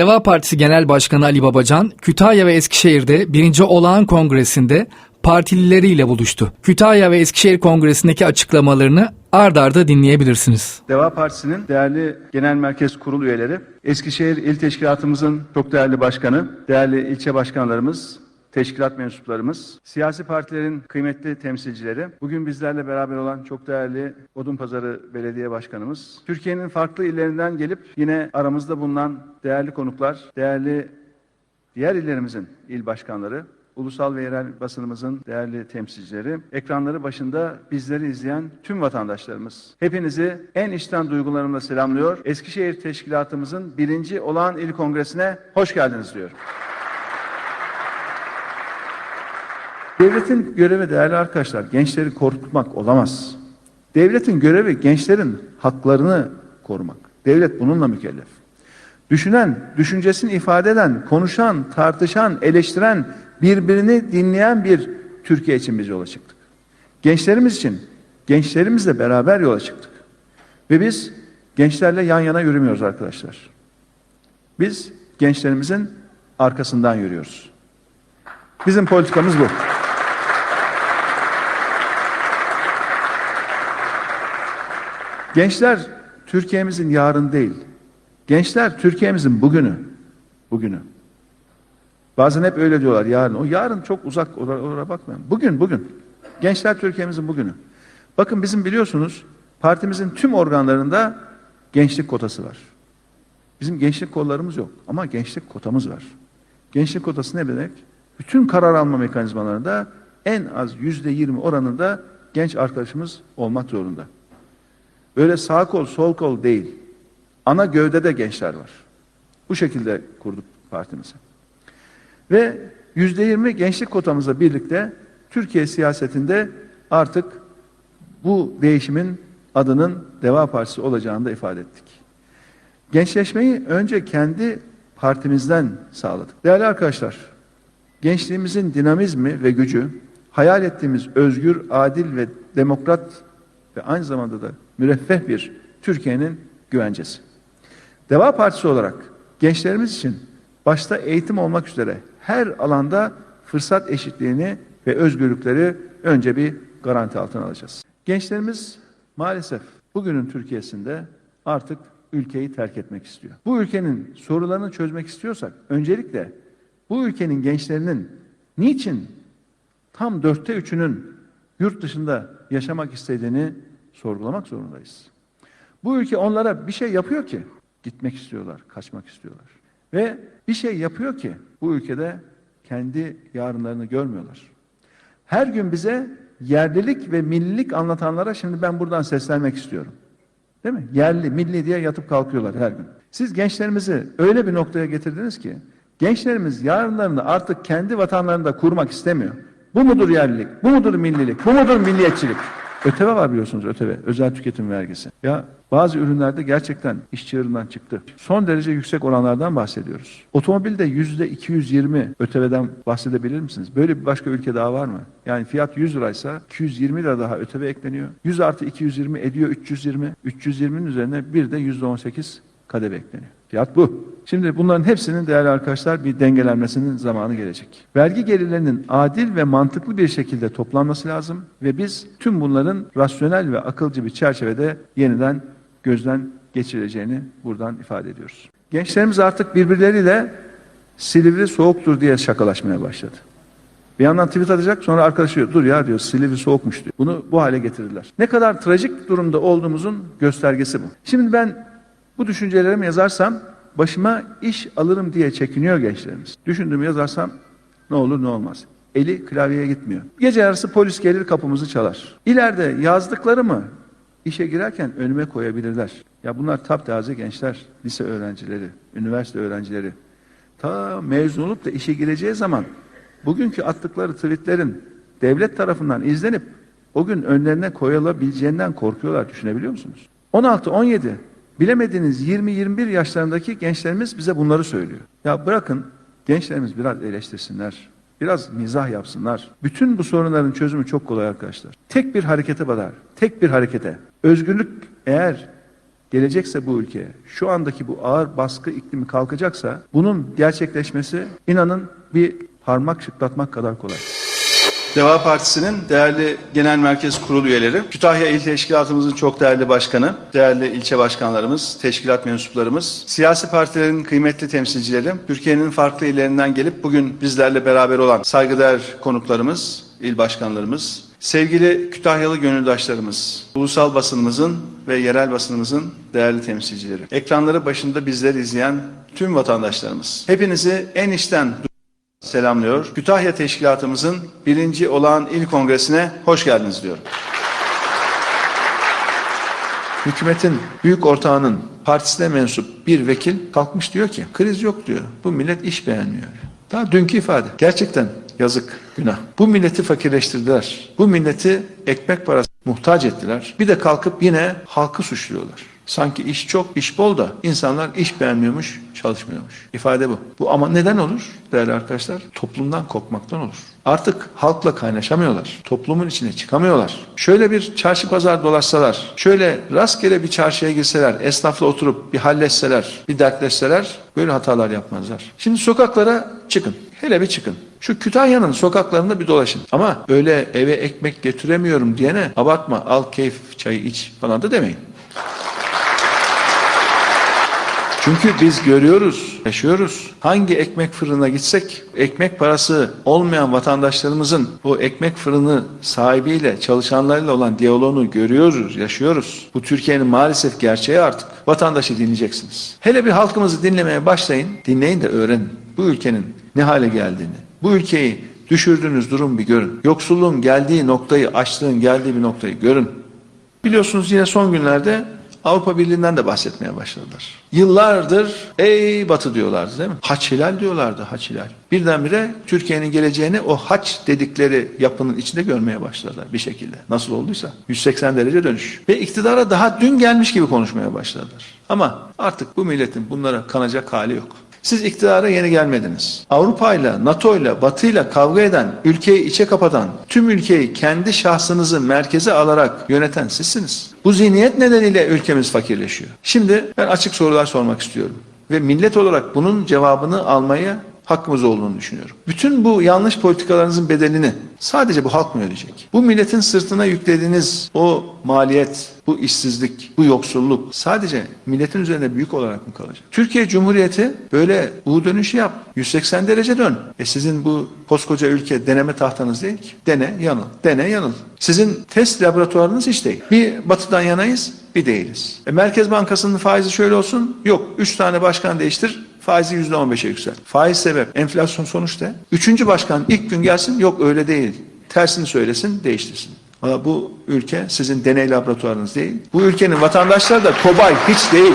Deva Partisi Genel Başkanı Ali Babacan, Kütahya ve Eskişehir'de 1. Olağan Kongresi'nde partilileriyle buluştu. Kütahya ve Eskişehir Kongresi'ndeki açıklamalarını ard arda dinleyebilirsiniz. Deva Partisi'nin değerli genel merkez kurul üyeleri, Eskişehir İl Teşkilatımızın çok değerli başkanı, değerli ilçe başkanlarımız, teşkilat mensuplarımız, siyasi partilerin kıymetli temsilcileri, bugün bizlerle beraber olan çok değerli Odunpazarı Belediye Başkanımız, Türkiye'nin farklı illerinden gelip yine aramızda bulunan değerli konuklar, değerli diğer illerimizin il başkanları, ulusal ve yerel basınımızın değerli temsilcileri, ekranları başında bizleri izleyen tüm vatandaşlarımız. Hepinizi en içten duygularımla selamlıyor. Eskişehir Teşkilatımızın birinci olağan il kongresine hoş geldiniz diyorum. Devletin görevi değerli arkadaşlar gençleri korkutmak olamaz. Devletin görevi gençlerin haklarını korumak. Devlet bununla mükellef. Düşünen, düşüncesini ifade eden, konuşan, tartışan, eleştiren, birbirini dinleyen bir Türkiye için biz yola çıktık. Gençlerimiz için, gençlerimizle beraber yola çıktık. Ve biz gençlerle yan yana yürümüyoruz arkadaşlar. Biz gençlerimizin arkasından yürüyoruz. Bizim politikamız bu. Gençler Türkiye'mizin yarın değil. Gençler Türkiye'mizin bugünü. Bugünü. Bazen hep öyle diyorlar yarın. O yarın çok uzak oraya, bakmayın. Bugün bugün. Gençler Türkiye'mizin bugünü. Bakın bizim biliyorsunuz partimizin tüm organlarında gençlik kotası var. Bizim gençlik kollarımız yok ama gençlik kotamız var. Gençlik kotası ne demek? Bütün karar alma mekanizmalarında en az yüzde yirmi oranında genç arkadaşımız olmak zorunda. Öyle sağ kol sol kol değil. Ana gövdede gençler var. Bu şekilde kurduk partimizi. Ve yüzde yirmi gençlik kotamızla birlikte Türkiye siyasetinde artık bu değişimin adının Deva Partisi olacağını da ifade ettik. Gençleşmeyi önce kendi partimizden sağladık. Değerli arkadaşlar, gençliğimizin dinamizmi ve gücü, hayal ettiğimiz özgür, adil ve demokrat ve aynı zamanda da müreffeh bir Türkiye'nin güvencesi. Deva Partisi olarak gençlerimiz için başta eğitim olmak üzere her alanda fırsat eşitliğini ve özgürlükleri önce bir garanti altına alacağız. Gençlerimiz maalesef bugünün Türkiye'sinde artık ülkeyi terk etmek istiyor. Bu ülkenin sorularını çözmek istiyorsak öncelikle bu ülkenin gençlerinin niçin tam dörtte üçünün yurt dışında yaşamak istediğini sorgulamak zorundayız. Bu ülke onlara bir şey yapıyor ki gitmek istiyorlar, kaçmak istiyorlar. Ve bir şey yapıyor ki bu ülkede kendi yarınlarını görmüyorlar. Her gün bize yerlilik ve millilik anlatanlara şimdi ben buradan seslenmek istiyorum. Değil mi? Yerli, milli diye yatıp kalkıyorlar her gün. Siz gençlerimizi öyle bir noktaya getirdiniz ki gençlerimiz yarınlarını artık kendi vatanlarında kurmak istemiyor. Bu mudur yerlilik? Bu mudur millilik? Bu mudur milliyetçilik? ÖTV var biliyorsunuz ÖTV, özel tüketim vergisi. Ya bazı ürünlerde gerçekten iş çığırından çıktı. Son derece yüksek oranlardan bahsediyoruz. Otomobilde yüzde 220 ÖTV'den bahsedebilir misiniz? Böyle bir başka ülke daha var mı? Yani fiyat 100 liraysa 220 lira daha ÖTV ekleniyor. 100 artı 220 ediyor 320. 320'nin üzerine bir de yüzde 18 kademe ekleniyor. Fiyat bu. Şimdi bunların hepsinin değerli arkadaşlar bir dengelenmesinin zamanı gelecek. Vergi gelirlerinin adil ve mantıklı bir şekilde toplanması lazım ve biz tüm bunların rasyonel ve akılcı bir çerçevede yeniden gözden geçirileceğini buradan ifade ediyoruz. Gençlerimiz artık birbirleriyle Silivri soğuktur diye şakalaşmaya başladı. Bir yandan tweet atacak sonra arkadaşı dur ya diyor Silivri soğukmuş diyor. Bunu bu hale getirdiler. Ne kadar trajik durumda olduğumuzun göstergesi bu. Şimdi ben bu düşüncelerimi yazarsam başıma iş alırım diye çekiniyor gençlerimiz. Düşündüğümü yazarsam ne olur ne olmaz. Eli klavyeye gitmiyor. Gece yarısı polis gelir kapımızı çalar. İleride yazdıklarımı işe girerken önüme koyabilirler. Ya bunlar taptaze gençler, lise öğrencileri, üniversite öğrencileri. Ta mezun olup da işe gireceği zaman bugünkü attıkları tweetlerin devlet tarafından izlenip o gün önlerine koyulabileceğinden korkuyorlar düşünebiliyor musunuz? 16-17 Bilemediğiniz 20-21 yaşlarındaki gençlerimiz bize bunları söylüyor. Ya bırakın gençlerimiz biraz eleştirsinler. Biraz mizah yapsınlar. Bütün bu sorunların çözümü çok kolay arkadaşlar. Tek bir harekete badar. Tek bir harekete. Özgürlük eğer gelecekse bu ülkeye, şu andaki bu ağır baskı iklimi kalkacaksa bunun gerçekleşmesi inanın bir parmak şıklatmak kadar kolay. Deva Partisi'nin değerli genel merkez kurulu üyeleri, Kütahya İl Teşkilatımızın çok değerli başkanı, değerli ilçe başkanlarımız, teşkilat mensuplarımız, siyasi partilerin kıymetli temsilcileri, Türkiye'nin farklı illerinden gelip bugün bizlerle beraber olan saygıdeğer konuklarımız, il başkanlarımız, sevgili Kütahyalı gönüldaşlarımız, ulusal basınımızın ve yerel basınımızın değerli temsilcileri, ekranları başında bizleri izleyen tüm vatandaşlarımız, hepinizi en içten selamlıyor. Kütahya Teşkilatımızın birinci olağan il kongresine hoş geldiniz diyorum. Hükümetin büyük ortağının partisine mensup bir vekil kalkmış diyor ki kriz yok diyor. Bu millet iş beğenmiyor. Daha dünkü ifade. Gerçekten yazık, günah. Bu milleti fakirleştirdiler. Bu milleti ekmek parası muhtaç ettiler. Bir de kalkıp yine halkı suçluyorlar. Sanki iş çok, iş bol da insanlar iş beğenmiyormuş, çalışmıyormuş. İfade bu. Bu ama neden olur değerli arkadaşlar? Toplumdan kopmaktan olur. Artık halkla kaynaşamıyorlar. Toplumun içine çıkamıyorlar. Şöyle bir çarşı pazar dolaşsalar, şöyle rastgele bir çarşıya girseler, esnafla oturup bir halletseler, bir dertleşseler böyle hatalar yapmazlar. Şimdi sokaklara çıkın. Hele bir çıkın. Şu Kütahya'nın sokaklarında bir dolaşın. Ama öyle eve ekmek getiremiyorum diyene abartma al keyif çayı iç falan da demeyin. Çünkü biz görüyoruz, yaşıyoruz. Hangi ekmek fırına gitsek ekmek parası olmayan vatandaşlarımızın o ekmek fırını sahibiyle, çalışanlarıyla olan diyaloğunu görüyoruz, yaşıyoruz. Bu Türkiye'nin maalesef gerçeği artık. Vatandaşı dinleyeceksiniz. Hele bir halkımızı dinlemeye başlayın, dinleyin de öğrenin. Bu ülkenin ne hale geldiğini, bu ülkeyi düşürdüğünüz durum bir görün. Yoksulluğun geldiği noktayı, açlığın geldiği bir noktayı görün. Biliyorsunuz yine son günlerde Avrupa Birliği'nden de bahsetmeye başladılar. Yıllardır ey batı diyorlardı değil mi? Haç hilal diyorlardı haç hilal. Birdenbire Türkiye'nin geleceğini o haç dedikleri yapının içinde görmeye başladılar bir şekilde. Nasıl olduysa 180 derece dönüş. Ve iktidara daha dün gelmiş gibi konuşmaya başladılar. Ama artık bu milletin bunlara kanacak hali yok. Siz iktidara yeni gelmediniz. Avrupa ile, NATO ile, Batı ile kavga eden, ülkeyi içe kapatan, tüm ülkeyi kendi şahsınızı merkeze alarak yöneten sizsiniz. Bu zihniyet nedeniyle ülkemiz fakirleşiyor. Şimdi ben açık sorular sormak istiyorum. Ve millet olarak bunun cevabını almaya hakkımız olduğunu düşünüyorum. Bütün bu yanlış politikalarınızın bedelini sadece bu halk mı ödeyecek? Bu milletin sırtına yüklediğiniz o maliyet, bu işsizlik, bu yoksulluk sadece milletin üzerinde büyük olarak mı kalacak? Türkiye Cumhuriyeti böyle U dönüşü yap, 180 derece dön. E sizin bu koskoca ülke deneme tahtanız değil ki. Dene, yanıl, dene, yanıl. Sizin test laboratuvarınız hiç değil. Bir batıdan yanayız, bir değiliz. E Merkez Bankası'nın faizi şöyle olsun, yok. Üç tane başkan değiştir, faizi yüzde on beşe yüksel. Faiz sebep, enflasyon sonuç ne? Üçüncü başkan ilk gün gelsin, yok öyle değil. Tersini söylesin, değiştirsin. Ama bu ülke sizin deney laboratuvarınız değil. Bu ülkenin vatandaşları da kobay hiç değil.